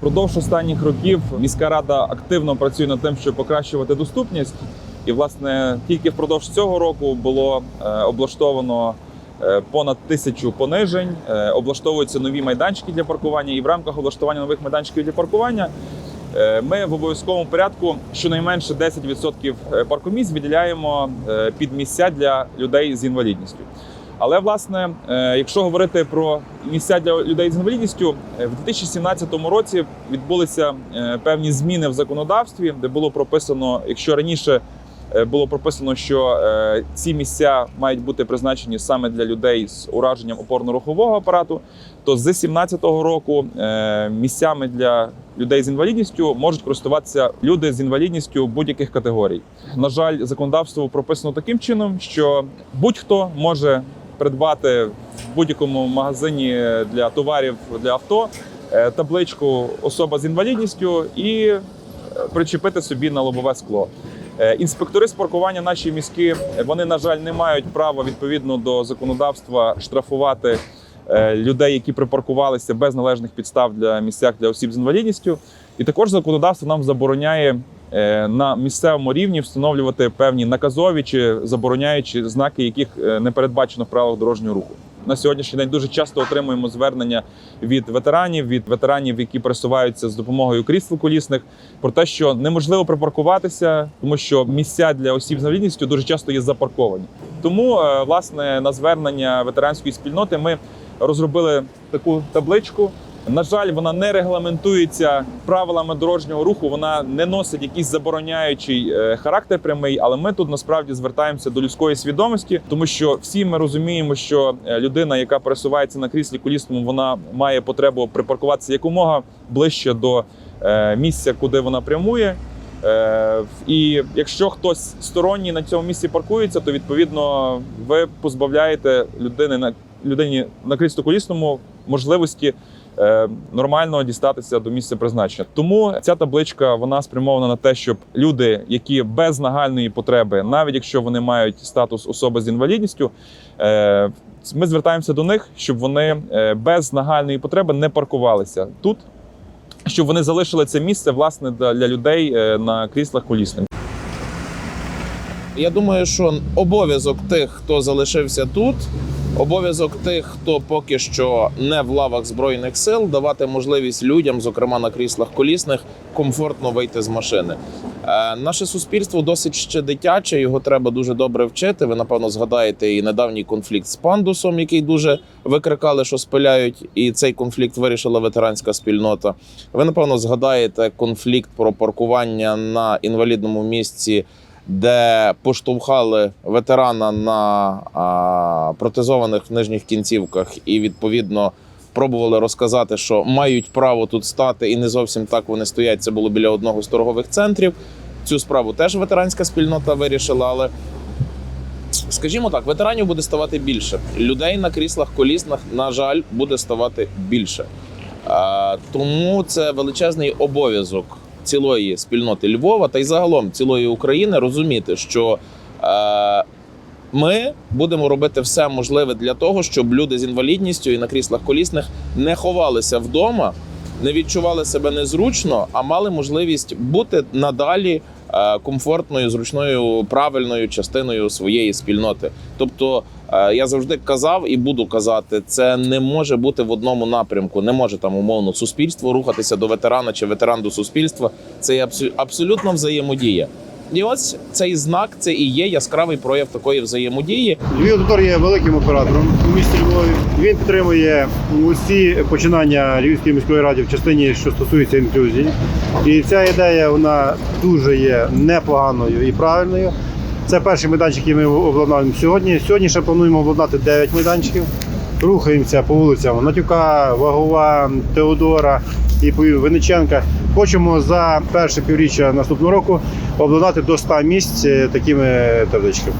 Впродовж останніх років міська рада активно працює над тим, щоб покращувати доступність. І, власне, тільки впродовж цього року було е, облаштовано е, понад тисячу понижень, е, облаштовуються нові майданчики для паркування, і в рамках облаштування нових майданчиків для паркування ми в обов'язковому порядку щонайменше 10% паркомісць виділяємо під місця для людей з інвалідністю. Але власне, е, якщо говорити про місця для людей з інвалідністю, е, в 2017 році відбулися е, певні зміни в законодавстві, де було прописано, якщо раніше було прописано, що ці місця мають бути призначені саме для людей з ураженням опорно-рухового апарату, то з 2017 року місцями для людей з інвалідністю можуть користуватися люди з інвалідністю будь-яких категорій. На жаль, законодавство прописано таким чином, що будь-хто може придбати в будь-якому магазині для товарів для авто е, табличку особа з інвалідністю і е, причепити собі на лобове скло. Е, Інспектори з паркування наші міські вони, на жаль, не мають права відповідно до законодавства штрафувати людей, які припаркувалися без належних підстав для місцях для осіб з інвалідністю. І також законодавство нам забороняє е, на місцевому рівні встановлювати певні наказові чи забороняючі знаки, яких е, не передбачено в правилах дорожнього руху. На сьогоднішній день дуже часто отримуємо звернення від ветеранів, від ветеранів, які пересуваються з допомогою крісел колісних, про те, що неможливо припаркуватися, тому що місця для осіб з інвалідністю дуже часто є запарковані. Тому, е, власне, на звернення ветеранської спільноти ми розробили таку табличку. На жаль, вона не регламентується правилами дорожнього руху. Вона не носить якийсь забороняючий е, характер прямий. Але ми тут насправді звертаємося до людської свідомості, тому що всі ми розуміємо, що е, людина, яка пересувається на кріслі колісному, вона має потребу припаркуватися якомога ближче до е, місця, куди вона прямує. І якщо хтось сторонній на цьому місці паркується, то відповідно ви позбавляєте людини на людині на колісному можливості е, нормально дістатися до місця призначення. Тому ця табличка вона спрямована на те, щоб люди, які без нагальної потреби, навіть якщо вони мають статус особи з інвалідністю, е, ми звертаємося до них, щоб вони е, без нагальної потреби не паркувалися тут. Щоб вони залишили це місце власне для людей на кріслах колісних. Я думаю, що обов'язок тих, хто залишився тут, обов'язок тих, хто поки що не в лавах збройних сил, давати можливість людям, зокрема на кріслах колісних, комфортно вийти з машини. Е, наше суспільство досить ще дитяче, його треба дуже добре вчити. Ви напевно згадаєте і недавній конфлікт з пандусом, який дуже викрикали, що спиляють, і цей конфлікт вирішила ветеранська спільнота. Ви напевно згадаєте конфлікт про паркування на інвалідному місці де поштовхали ветерана на а, протезованих нижніх кінцівках, і відповідно пробували розказати, що мають право тут стати, і не зовсім так вони стоять. Це було біля одного з торгових центрів. Цю справу теж ветеранська спільнота вирішила, але. Скажімо так, ветеранів буде ставати більше. Людей на кріслах коліснах, на жаль, буде ставати більше. Тому це величезний обов'язок цілої спільноти Львова та й загалом цілої України розуміти, що е, ми будемо робити все можливе для того, щоб люди з інвалідністю і на кріслах колісних не ховалися вдома, не відчували себе незручно, а мали можливість бути надалі е, комфортною, зручною, правильною частиною своєї спільноти. Тобто, е, я завжди казав і буду казати, це не може бути в одному напрямку. Не може там умовно суспільство рухатися до ветерана чи ветеран до суспільства. Це абсолютно взаємодія. І ось цей знак це і є яскравий прояв такої взаємодії. Львів Тутор є великим оператором у місті Львові. Він підтримує усі починання Львівської міської ради в частині, що стосується інклюзії. І ця ідея вона дуже є непоганою і правильною. Це перший майданчик, який ми обладнаємо сьогодні. Сьогодні ще плануємо обладнати 9 майданчиків. Рухаємося по вулицям Натюка, Вагова, Теодора і Виниченка. Хочемо за перше півріччя наступного року обладнати до 100 місць е, такими табличками.